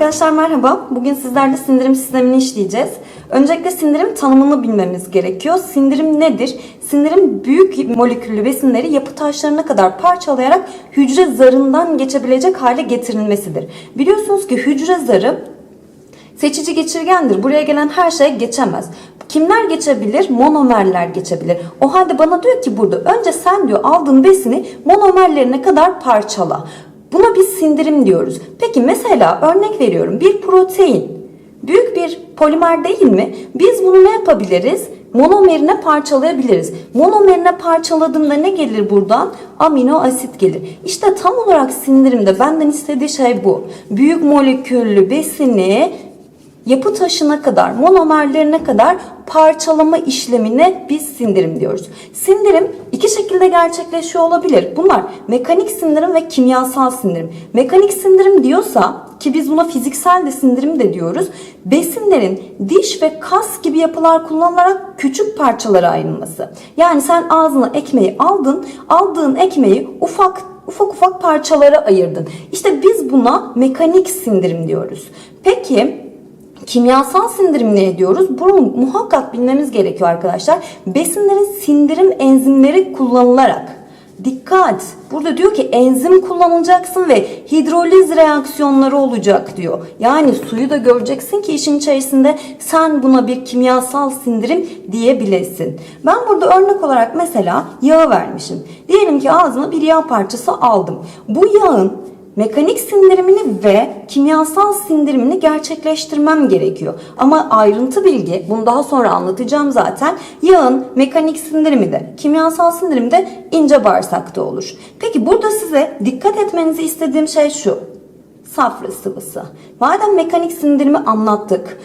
Arkadaşlar merhaba. Bugün sizlerle sindirim sistemini işleyeceğiz. Öncelikle sindirim tanımını bilmemiz gerekiyor. Sindirim nedir? Sindirim büyük moleküllü besinleri yapı taşlarına kadar parçalayarak hücre zarından geçebilecek hale getirilmesidir. Biliyorsunuz ki hücre zarı seçici geçirgendir. Buraya gelen her şey geçemez. Kimler geçebilir? Monomerler geçebilir. O halde bana diyor ki burada önce sen diyor aldığın besini monomerlerine kadar parçala. Buna biz sindirim diyoruz. Peki mesela örnek veriyorum bir protein büyük bir polimer değil mi? Biz bunu ne yapabiliriz? Monomerine parçalayabiliriz. Monomerine parçaladığımda ne gelir buradan? Amino asit gelir. İşte tam olarak sindirimde benden istediği şey bu. Büyük moleküllü besini yapı taşına kadar, monomerlerine kadar parçalama işlemine biz sindirim diyoruz. Sindirim iki şekilde gerçekleşiyor olabilir. Bunlar mekanik sindirim ve kimyasal sindirim. Mekanik sindirim diyorsa ki biz buna fiziksel de sindirim de diyoruz. Besinlerin diş ve kas gibi yapılar kullanılarak küçük parçalara ayrılması. Yani sen ağzına ekmeği aldın, aldığın ekmeği ufak ufak ufak parçalara ayırdın. İşte biz buna mekanik sindirim diyoruz. Peki Kimyasal sindirim ne ediyoruz? Bunu muhakkak bilmemiz gerekiyor arkadaşlar. Besinlerin sindirim enzimleri kullanılarak Dikkat! Burada diyor ki enzim kullanacaksın ve hidroliz reaksiyonları olacak diyor. Yani suyu da göreceksin ki işin içerisinde sen buna bir kimyasal sindirim diyebilesin. Ben burada örnek olarak mesela yağı vermişim. Diyelim ki ağzıma bir yağ parçası aldım. Bu yağın mekanik sindirimini ve kimyasal sindirimini gerçekleştirmem gerekiyor. Ama ayrıntı bilgi, bunu daha sonra anlatacağım zaten. Yağın mekanik sindirimi de, kimyasal sindirimi de ince bağırsakta olur. Peki burada size dikkat etmenizi istediğim şey şu. Safra sıvısı. Madem mekanik sindirimi anlattık,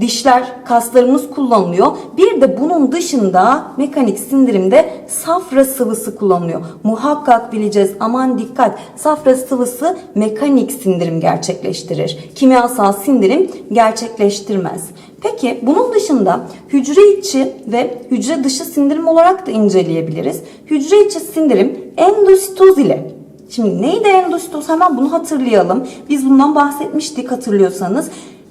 dişler, kaslarımız kullanılıyor. Bir de bunun dışında mekanik sindirimde safra sıvısı kullanılıyor. Muhakkak bileceğiz. Aman dikkat. Safra sıvısı mekanik sindirim gerçekleştirir. Kimyasal sindirim gerçekleştirmez. Peki bunun dışında hücre içi ve hücre dışı sindirim olarak da inceleyebiliriz. Hücre içi sindirim endositoz ile Şimdi neydi endositoz? Hemen bunu hatırlayalım. Biz bundan bahsetmiştik hatırlıyorsanız.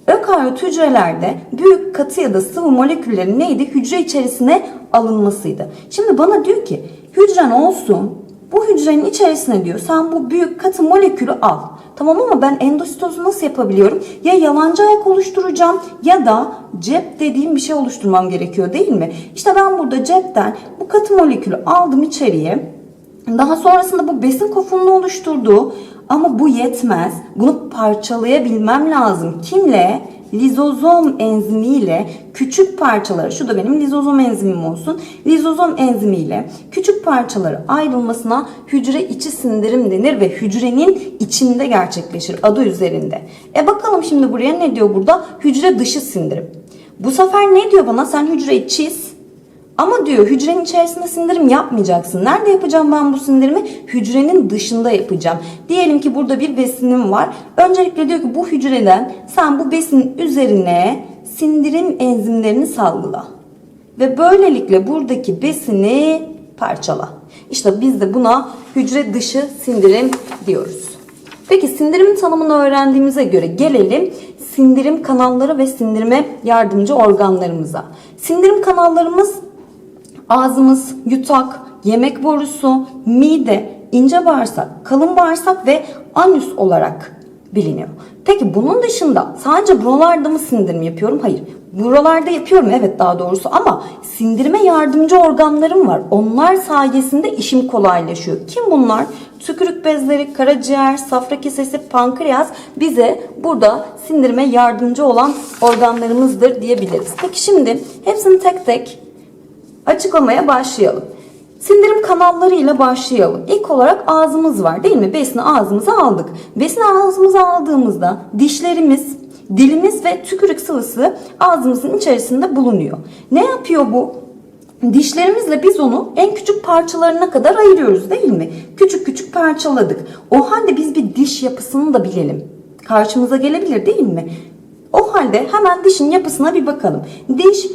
Ökaryot hücrelerde büyük katı ya da sıvı moleküllerin neydi? Hücre içerisine alınmasıydı. Şimdi bana diyor ki hücren olsun bu hücrenin içerisine diyor sen bu büyük katı molekülü al. Tamam ama ben endositozu nasıl yapabiliyorum? Ya yalancı ayak oluşturacağım ya da cep dediğim bir şey oluşturmam gerekiyor değil mi? İşte ben burada cepten bu katı molekülü aldım içeriye. Daha sonrasında bu besin kofununu oluşturdu. Ama bu yetmez. Bunu parçalayabilmem lazım. Kimle? Lizozom enzimiyle küçük parçaları, şu da benim lizozom enzimim olsun. Lizozom enzimiyle küçük parçaları ayrılmasına hücre içi sindirim denir ve hücrenin içinde gerçekleşir adı üzerinde. E bakalım şimdi buraya ne diyor burada? Hücre dışı sindirim. Bu sefer ne diyor bana? Sen hücreyi çiz. Ama diyor hücrenin içerisinde sindirim yapmayacaksın. Nerede yapacağım ben bu sindirimi? Hücrenin dışında yapacağım. Diyelim ki burada bir besinim var. Öncelikle diyor ki bu hücreden sen bu besinin üzerine sindirim enzimlerini salgıla. Ve böylelikle buradaki besini parçala. İşte biz de buna hücre dışı sindirim diyoruz. Peki sindirimin tanımını öğrendiğimize göre gelelim sindirim kanalları ve sindirime yardımcı organlarımıza. Sindirim kanallarımız ağzımız, yutak, yemek borusu, mide, ince bağırsak, kalın bağırsak ve anüs olarak biliniyor. Peki bunun dışında sadece buralarda mı sindirim yapıyorum? Hayır. Buralarda yapıyorum evet daha doğrusu ama sindirime yardımcı organlarım var. Onlar sayesinde işim kolaylaşıyor. Kim bunlar? Tükürük bezleri, karaciğer, safra kesesi, pankreas bize burada sindirime yardımcı olan organlarımızdır diyebiliriz. Peki şimdi hepsini tek tek açıklamaya başlayalım. Sindirim kanallarıyla başlayalım. İlk olarak ağzımız var değil mi? Besini ağzımıza aldık. Besini ağzımıza aldığımızda dişlerimiz, dilimiz ve tükürük sıvısı ağzımızın içerisinde bulunuyor. Ne yapıyor bu? Dişlerimizle biz onu en küçük parçalarına kadar ayırıyoruz değil mi? Küçük küçük parçaladık. O halde biz bir diş yapısını da bilelim. Karşımıza gelebilir değil mi? O halde hemen dişin yapısına bir bakalım. Diş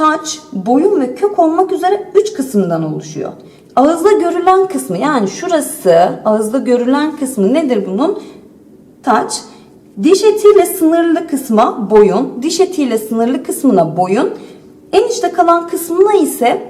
taç, boyun ve kök olmak üzere 3 kısımdan oluşuyor. Ağızda görülen kısmı yani şurası ağızda görülen kısmı nedir bunun? Taç. Diş etiyle sınırlı kısma boyun, diş etiyle sınırlı kısmına boyun, en içte kalan kısmına ise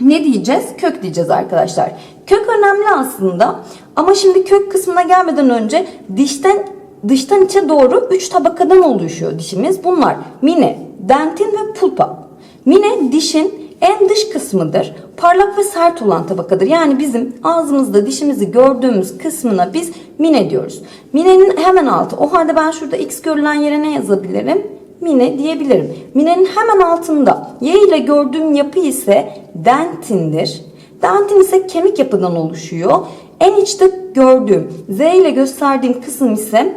ne diyeceğiz? Kök diyeceğiz arkadaşlar. Kök önemli aslında ama şimdi kök kısmına gelmeden önce dişten dıştan içe doğru 3 tabakadan oluşuyor dişimiz. Bunlar mine, dentin ve pulpa. Mine dişin en dış kısmıdır. Parlak ve sert olan tabakadır. Yani bizim ağzımızda dişimizi gördüğümüz kısmına biz mine diyoruz. Minenin hemen altı. O halde ben şurada x görülen yere ne yazabilirim? Mine diyebilirim. Minenin hemen altında Y ile gördüğüm yapı ise dentindir. Dentin ise kemik yapıdan oluşuyor. En içte gördüğüm Z ile gösterdiğim kısım ise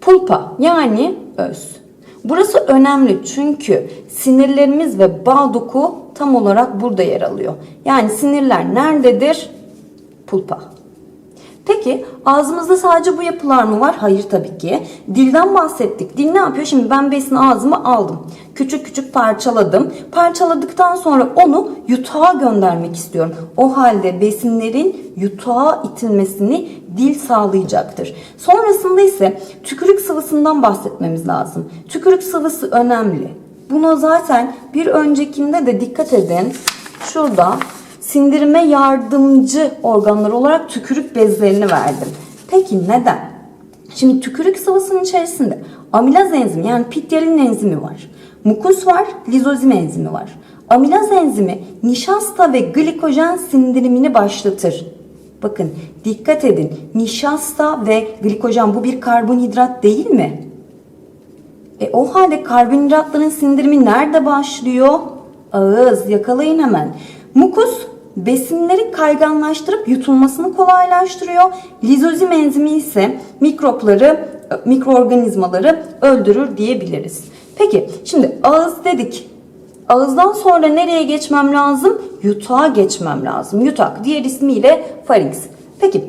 pulpa yani öz. Burası önemli çünkü sinirlerimiz ve bağ doku tam olarak burada yer alıyor. Yani sinirler nerededir? Pulpa. Peki ağzımızda sadece bu yapılar mı var? Hayır tabii ki. Dilden bahsettik. Dil ne yapıyor? Şimdi ben besini ağzıma aldım. Küçük küçük parçaladım. Parçaladıktan sonra onu yutağa göndermek istiyorum. O halde besinlerin yutağa itilmesini dil sağlayacaktır. Sonrasında ise tükürük sıvısından bahsetmemiz lazım. Tükürük sıvısı önemli. Buna zaten bir öncekinde de dikkat edin. Şurada sindirime yardımcı organlar olarak tükürük bezlerini verdim. Peki neden? Şimdi tükürük sıvısının içerisinde amilaz enzimi yani pityalin enzimi var. Mukus var, lizozim enzimi var. Amilaz enzimi nişasta ve glikojen sindirimini başlatır. Bakın dikkat edin. Nişasta ve glikojen bu bir karbonhidrat değil mi? E, o halde karbonhidratların sindirimi nerede başlıyor? Ağız. Yakalayın hemen. Mukus besinleri kayganlaştırıp yutulmasını kolaylaştırıyor. Lizozim enzimi ise mikropları, mikroorganizmaları öldürür diyebiliriz. Peki şimdi ağız dedik. Ağızdan sonra nereye geçmem lazım? Yutağa geçmem lazım. Yutak diğer ismiyle farinks. Peki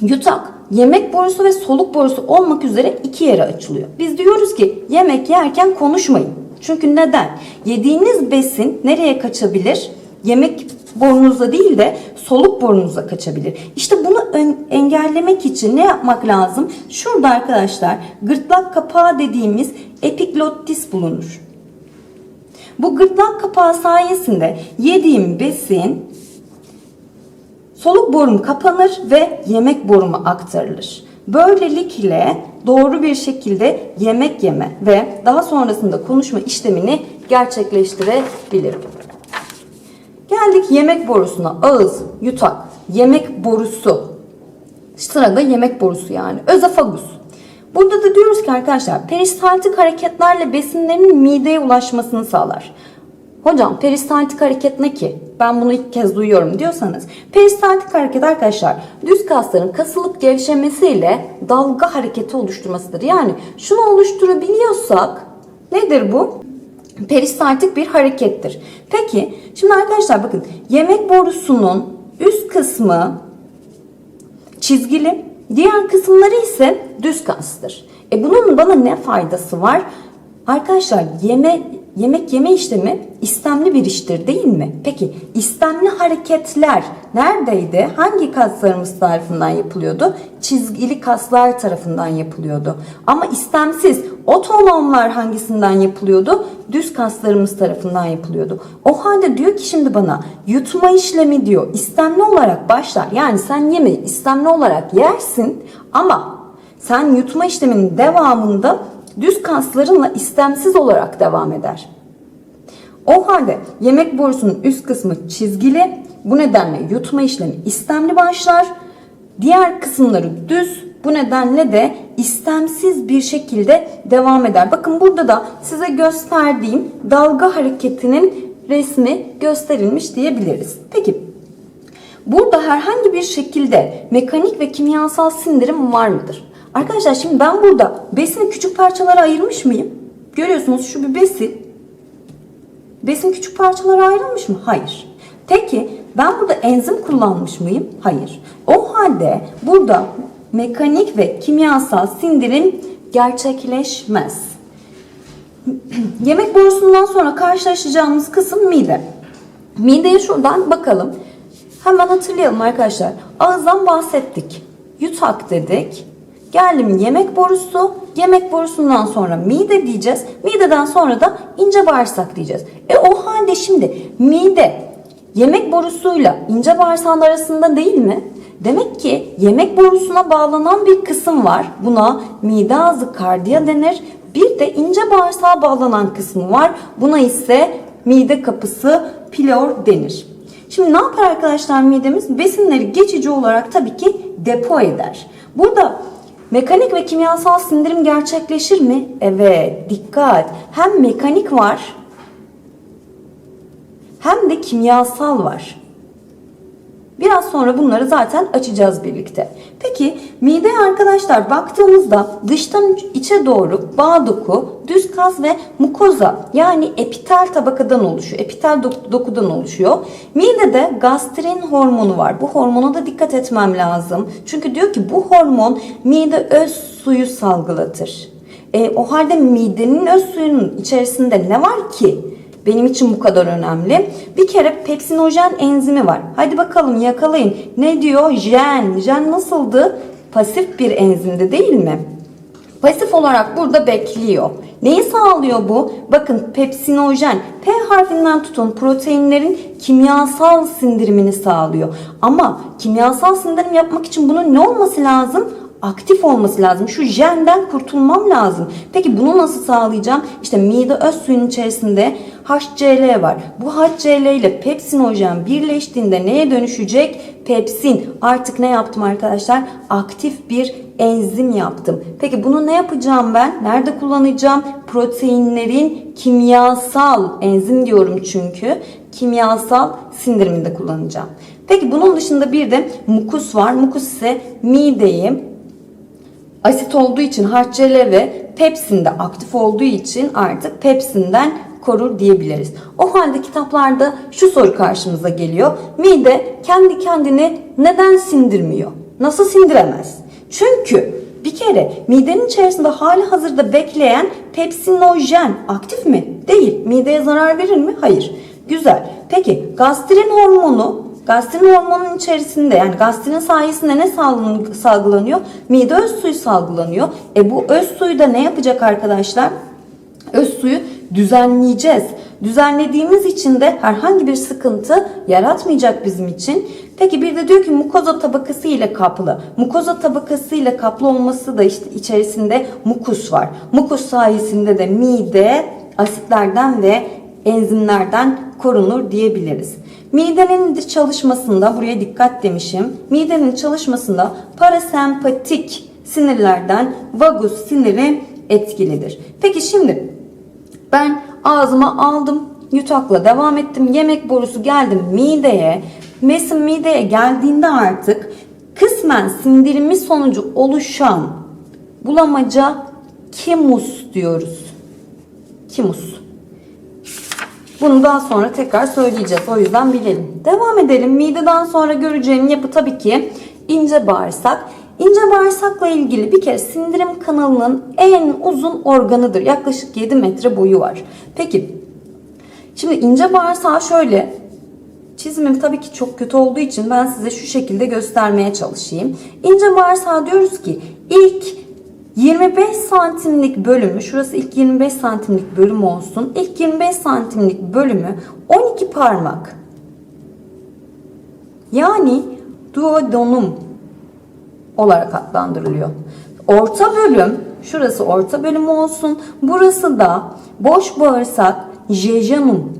yutak yemek borusu ve soluk borusu olmak üzere iki yere açılıyor. Biz diyoruz ki yemek yerken konuşmayın. Çünkü neden? Yediğiniz besin nereye kaçabilir? Yemek borunuza değil de soluk borunuza kaçabilir. İşte bunu engellemek için ne yapmak lazım? Şurada arkadaşlar gırtlak kapağı dediğimiz epiglottis bulunur. Bu gırtlak kapağı sayesinde yediğim besin soluk borum kapanır ve yemek boruma aktarılır. Böylelikle doğru bir şekilde yemek yeme ve daha sonrasında konuşma işlemini gerçekleştirebilirim. Geldik yemek borusuna. Ağız, yutak, yemek borusu. Sırada yemek borusu yani. Özofagus. Burada da diyoruz ki arkadaşlar peristaltik hareketlerle besinlerin mideye ulaşmasını sağlar. Hocam peristaltik hareket ne ki? Ben bunu ilk kez duyuyorum diyorsanız. Peristaltik hareket arkadaşlar düz kasların kasılıp gevşemesiyle dalga hareketi oluşturmasıdır. Yani şunu oluşturabiliyorsak nedir bu? Peristaltik bir harekettir. Peki şimdi arkadaşlar bakın yemek borusunun üst kısmı çizgili diğer kısımları ise düz kastır. E bunun bana ne faydası var? Arkadaşlar yeme yemek yeme işlemi istemli bir iştir değil mi? Peki istemli hareketler neredeydi? Hangi kaslarımız tarafından yapılıyordu? Çizgili kaslar tarafından yapılıyordu. Ama istemsiz otonomlar hangisinden yapılıyordu? Düz kaslarımız tarafından yapılıyordu. O halde diyor ki şimdi bana yutma işlemi diyor istemli olarak başlar. Yani sen yemeği istemli olarak yersin ama sen yutma işleminin devamında düz kaslarınla istemsiz olarak devam eder. O halde yemek borusunun üst kısmı çizgili. Bu nedenle yutma işlemi istemli başlar. Diğer kısımları düz. Bu nedenle de istemsiz bir şekilde devam eder. Bakın burada da size gösterdiğim dalga hareketinin resmi gösterilmiş diyebiliriz. Peki burada herhangi bir şekilde mekanik ve kimyasal sindirim var mıdır? Arkadaşlar şimdi ben burada besini küçük parçalara ayırmış mıyım? Görüyorsunuz şu bir besin. Besin küçük parçalara ayrılmış mı? Hayır. Peki ben burada enzim kullanmış mıyım? Hayır. O halde burada mekanik ve kimyasal sindirim gerçekleşmez. Yemek borusundan sonra karşılaşacağımız kısım mide. Mideye şuradan bakalım. Hemen hatırlayalım arkadaşlar. Ağızdan bahsettik. Yutak dedik. Geldim yemek borusu. Yemek borusundan sonra mide diyeceğiz. Mideden sonra da ince bağırsak diyeceğiz. E o halde şimdi mide yemek borusuyla ince bağırsağın arasında değil mi? Demek ki yemek borusuna bağlanan bir kısım var. Buna mide ağzı kardiya denir. Bir de ince bağırsağa bağlanan kısmı var. Buna ise mide kapısı pilor denir. Şimdi ne yapar arkadaşlar midemiz? Besinleri geçici olarak tabii ki depo eder. Burada mekanik ve kimyasal sindirim gerçekleşir mi? Evet, dikkat. Hem mekanik var hem de kimyasal var. Biraz sonra bunları zaten açacağız birlikte. Peki mide arkadaşlar baktığımızda dıştan içe doğru bağ doku, düz kas ve mukoza yani epitel tabakadan oluşuyor. Epitel dok- dokudan oluşuyor. Midede gastrin hormonu var. Bu hormona da dikkat etmem lazım. Çünkü diyor ki bu hormon mide öz suyu salgılatır. E, o halde midenin öz suyunun içerisinde ne var ki? Benim için bu kadar önemli. Bir kere pepsinojen enzimi var. Hadi bakalım yakalayın. Ne diyor? Jen. Jen nasıldı? Pasif bir enzimdi değil mi? Pasif olarak burada bekliyor. Neyi sağlıyor bu? Bakın pepsinojen. P harfinden tutun proteinlerin kimyasal sindirimini sağlıyor. Ama kimyasal sindirim yapmak için bunun ne olması lazım? Aktif olması lazım. Şu jenden kurtulmam lazım. Peki bunu nasıl sağlayacağım? İşte mide öz suyun içerisinde HCl var. Bu HCl ile pepsinojen birleştiğinde neye dönüşecek? Pepsin. Artık ne yaptım arkadaşlar? Aktif bir enzim yaptım. Peki bunu ne yapacağım ben? Nerede kullanacağım? Proteinlerin kimyasal enzim diyorum çünkü. Kimyasal sindiriminde kullanacağım. Peki bunun dışında bir de mukus var. Mukus ise mideyi asit olduğu için HCl ve pepsin de aktif olduğu için artık pepsinden korur diyebiliriz. O halde kitaplarda şu soru karşımıza geliyor. Mide kendi kendini neden sindirmiyor? Nasıl sindiremez? Çünkü bir kere midenin içerisinde hali hazırda bekleyen pepsinojen aktif mi? Değil. Mideye zarar verir mi? Hayır. Güzel. Peki gastrin hormonu Gastrin hormonunun içerisinde yani gastrin sayesinde ne salgılan- salgılanıyor? Mide öz suyu salgılanıyor. E bu öz suyu da ne yapacak arkadaşlar? Öz suyu düzenleyeceğiz. Düzenlediğimiz için de herhangi bir sıkıntı yaratmayacak bizim için. Peki bir de diyor ki mukoza tabakası ile kaplı. Mukoza tabakası ile kaplı olması da işte içerisinde mukus var. Mukus sayesinde de mide asitlerden ve enzimlerden korunur diyebiliriz. Midenin çalışmasında buraya dikkat demişim. Midenin çalışmasında parasempatik sinirlerden vagus siniri etkilidir. Peki şimdi ben ağzıma aldım, yutakla devam ettim. Yemek borusu geldim mideye. Mesin mideye geldiğinde artık kısmen sindirimi sonucu oluşan bulamaca kimus diyoruz. Kimus. Bunu daha sonra tekrar söyleyeceğiz. O yüzden bilelim. Devam edelim. Mideden sonra göreceğim yapı tabii ki ince bağırsak. İnce bağırsakla ilgili bir kere sindirim kanalının en uzun organıdır. Yaklaşık 7 metre boyu var. Peki şimdi ince bağırsağı şöyle çizimim tabii ki çok kötü olduğu için ben size şu şekilde göstermeye çalışayım. İnce bağırsağı diyoruz ki ilk 25 santimlik bölümü, şurası ilk 25 santimlik bölüm olsun. İlk 25 santimlik bölümü 12 parmak. Yani duodenum olarak adlandırılıyor. Orta bölüm, şurası orta bölüm olsun. Burası da boş bağırsak jejunum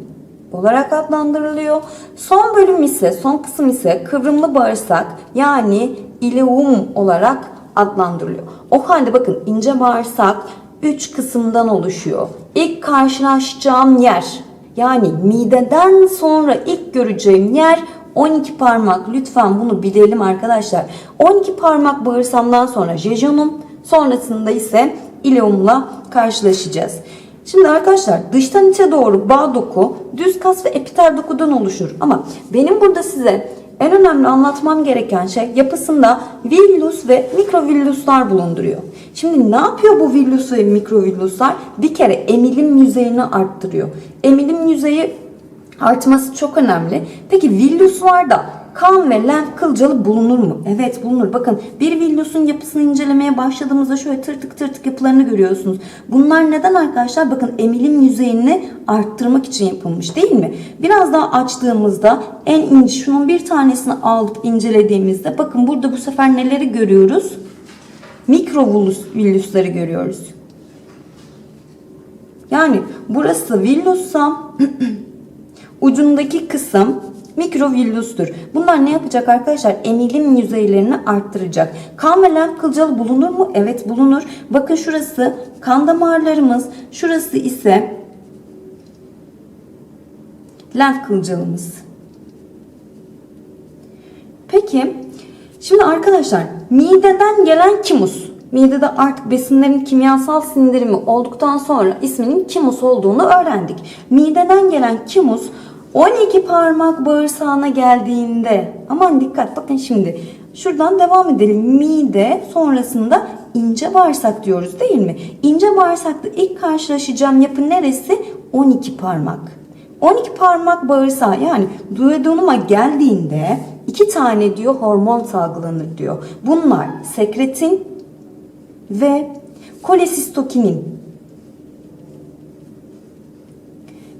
olarak adlandırılıyor. Son bölüm ise, son kısım ise kıvrımlı bağırsak yani ileum olarak adlandırılıyor. O halde bakın ince bağırsak 3 kısımdan oluşuyor. İlk karşılaşacağım yer yani mideden sonra ilk göreceğim yer 12 parmak. Lütfen bunu bilelim arkadaşlar. 12 parmak bağırsamdan sonra jejunum, sonrasında ise ileumla karşılaşacağız. Şimdi arkadaşlar dıştan içe doğru bağ doku, düz kas ve epitel dokudan oluşur. Ama benim burada size en önemli anlatmam gereken şey yapısında villus ve mikrovilluslar bulunduruyor. Şimdi ne yapıyor bu villus ve mikrovilluslar? Bir kere emilim yüzeyini arttırıyor. Emilim yüzeyi artması çok önemli. Peki villus var da kan ve lenf kılcalı bulunur mu? Evet bulunur. Bakın bir villusun yapısını incelemeye başladığımızda şöyle tırtık tırtık yapılarını görüyorsunuz. Bunlar neden arkadaşlar? Bakın emilim yüzeyini arttırmak için yapılmış değil mi? Biraz daha açtığımızda en ince şunun bir tanesini alıp incelediğimizde bakın burada bu sefer neleri görüyoruz? Mikro villusları görüyoruz. Yani burası villussa ucundaki kısım mikrovillustur. Bunlar ne yapacak arkadaşlar? Emilim yüzeylerini arttıracak. Kan ve lenf kılcalı bulunur mu? Evet bulunur. Bakın şurası kan damarlarımız. Şurası ise lenf kılcalımız. Peki şimdi arkadaşlar mideden gelen kimus. Midede artık besinlerin kimyasal sindirimi olduktan sonra isminin kimus olduğunu öğrendik. Mideden gelen kimus 12 parmak bağırsağına geldiğinde aman dikkat bakın şimdi şuradan devam edelim. Mide sonrasında ince bağırsak diyoruz değil mi? İnce bağırsakta ilk karşılaşacağım yapı neresi? 12 parmak. 12 parmak bağırsağı yani duodenuma geldiğinde iki tane diyor hormon salgılanır diyor. Bunlar sekretin ve kolesistokinin.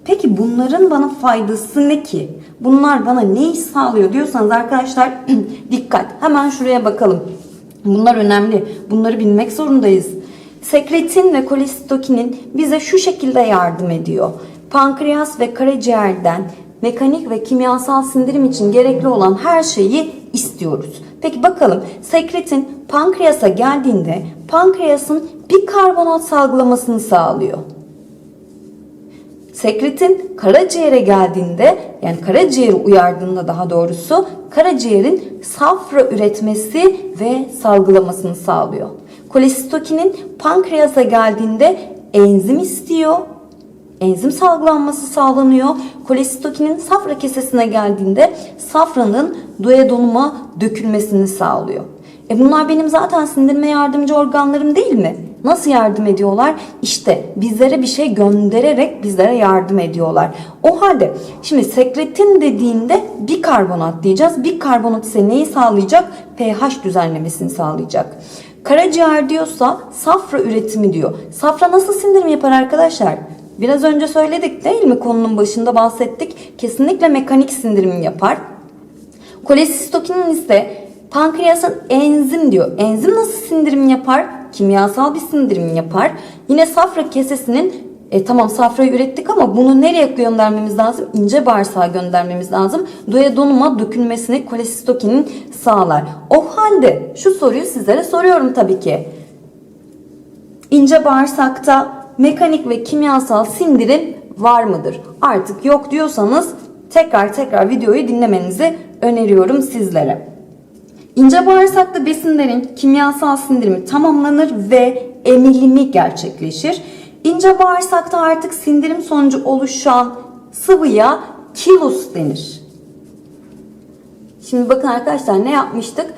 Peki bunların bana faydası ne ki? Bunlar bana ne iş sağlıyor diyorsanız arkadaşlar dikkat. Hemen şuraya bakalım. Bunlar önemli. Bunları bilmek zorundayız. Sekretin ve kolesistokinin bize şu şekilde yardım ediyor. Pankreas ve karaciğerden mekanik ve kimyasal sindirim için gerekli olan her şeyi istiyoruz. Peki bakalım sekretin pankreasa geldiğinde pankreasın bikarbonat salgılamasını sağlıyor. Sekretin karaciğere geldiğinde yani karaciğeri uyardığında daha doğrusu karaciğerin safra üretmesi ve salgılamasını sağlıyor. Kolesistokinin pankreasa geldiğinde enzim istiyor. Enzim salgılanması sağlanıyor. Kolesistokinin safra kesesine geldiğinde safranın duodenuma dökülmesini sağlıyor. E bunlar benim zaten sindirme yardımcı organlarım değil mi? Nasıl yardım ediyorlar? İşte bizlere bir şey göndererek bizlere yardım ediyorlar. O halde şimdi sekretin dediğinde bikarbonat diyeceğiz. Bikarbonat ise neyi sağlayacak? pH düzenlemesini sağlayacak. Karaciğer diyorsa safra üretimi diyor. Safra nasıl sindirim yapar arkadaşlar? Biraz önce söyledik değil mi? Konunun başında bahsettik. Kesinlikle mekanik sindirim yapar. Kolesistokinin ise pankreasın enzim diyor. Enzim nasıl sindirim yapar? Kimyasal bir sindirim yapar. Yine safra kesesinin e, tamam safrayı ürettik ama bunu nereye göndermemiz lazım? İnce bağırsağa göndermemiz lazım. Duodenuma dökülmesini kolesistokinin sağlar. O halde şu soruyu sizlere soruyorum tabii ki. İnce bağırsakta mekanik ve kimyasal sindirim var mıdır? Artık yok diyorsanız tekrar tekrar videoyu dinlemenizi öneriyorum sizlere. İnce bağırsakta besinlerin kimyasal sindirimi tamamlanır ve emilimi gerçekleşir. İnce bağırsakta artık sindirim sonucu oluşan sıvıya kilus denir. Şimdi bakın arkadaşlar ne yapmıştık?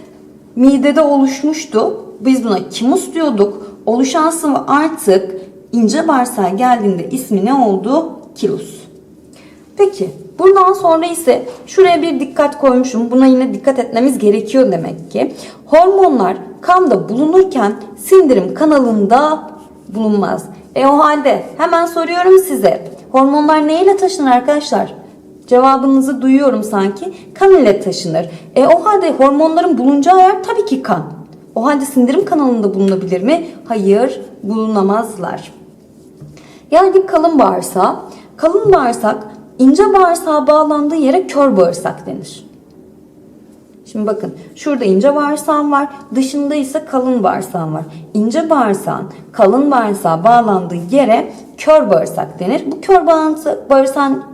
Midede oluşmuştu. Biz buna kimus diyorduk. Oluşan sıvı artık ince bağırsağa geldiğinde ismi ne oldu? Kilus. Peki buradan sonra ise şuraya bir dikkat koymuşum. Buna yine dikkat etmemiz gerekiyor demek ki. Hormonlar kanda bulunurken sindirim kanalında bulunmaz. E o halde hemen soruyorum size. Hormonlar neyle taşınır arkadaşlar? Cevabınızı duyuyorum sanki. Kan ile taşınır. E o halde hormonların bulunacağı yer tabii ki kan. O halde sindirim kanalında bulunabilir mi? Hayır, bulunamazlar. Geldik kalın bağırsağa. Kalın bağırsak ince bağırsağa bağlandığı yere kör bağırsak denir. Şimdi bakın şurada ince bağırsağım var. Dışında ise kalın bağırsağım var. İnce bağırsağın kalın bağırsağa bağlandığı yere kör bağırsak denir. Bu kör bağırsağın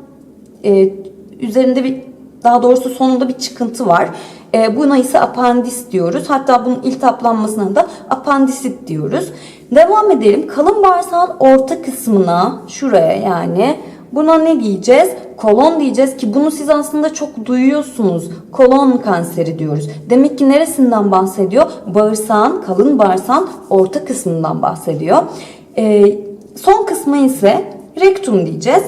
e, üzerinde bir daha doğrusu sonunda bir çıkıntı var. E, buna ise apandis diyoruz. Hatta bunun iltihaplanmasına da apandisit diyoruz. Devam edelim. Kalın bağırsağın orta kısmına şuraya yani buna ne diyeceğiz? Kolon diyeceğiz ki bunu siz aslında çok duyuyorsunuz. Kolon kanseri diyoruz. Demek ki neresinden bahsediyor? Bağırsağın, kalın bağırsağın orta kısmından bahsediyor. E, son kısmı ise rektum diyeceğiz.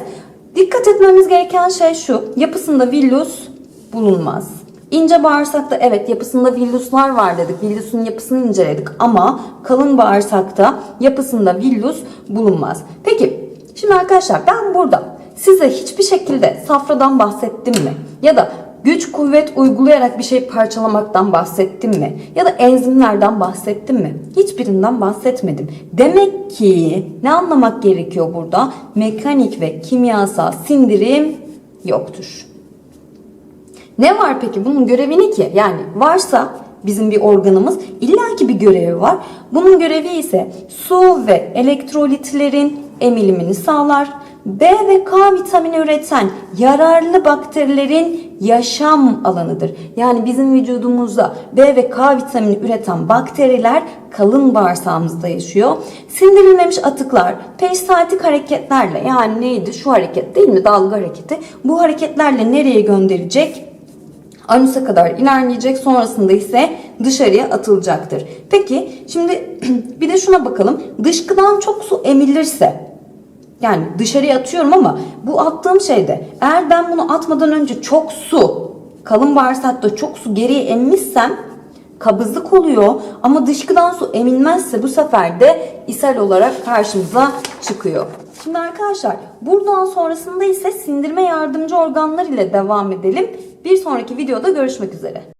Dikkat etmemiz gereken şey şu. Yapısında villus bulunmaz. İnce bağırsakta evet yapısında villuslar var dedik. Villusun yapısını inceledik ama kalın bağırsakta yapısında villus bulunmaz. Peki şimdi arkadaşlar ben burada size hiçbir şekilde safradan bahsettim mi? Ya da güç kuvvet uygulayarak bir şey parçalamaktan bahsettim mi? Ya da enzimlerden bahsettim mi? Hiçbirinden bahsetmedim. Demek ki ne anlamak gerekiyor burada? Mekanik ve kimyasal sindirim yoktur. Ne var peki bunun görevi ne ki? Yani varsa bizim bir organımız illaki bir görevi var. Bunun görevi ise su ve elektrolitlerin emilimini sağlar. B ve K vitamini üreten yararlı bakterilerin yaşam alanıdır. Yani bizim vücudumuzda B ve K vitamini üreten bakteriler kalın bağırsağımızda yaşıyor. Sindirilmemiş atıklar peristaltik hareketlerle yani neydi şu hareket değil mi dalga hareketi bu hareketlerle nereye gönderecek? anusa kadar ilerleyecek sonrasında ise dışarıya atılacaktır. Peki şimdi bir de şuna bakalım. Dışkıdan çok su emilirse yani dışarıya atıyorum ama bu attığım şeyde eğer ben bunu atmadan önce çok su kalın bağırsakta çok su geriye emmişsem kabızlık oluyor ama dışkıdan su emilmezse bu sefer de ishal olarak karşımıza çıkıyor. Şimdi arkadaşlar buradan sonrasında ise sindirme yardımcı organlar ile devam edelim. Bir sonraki videoda görüşmek üzere.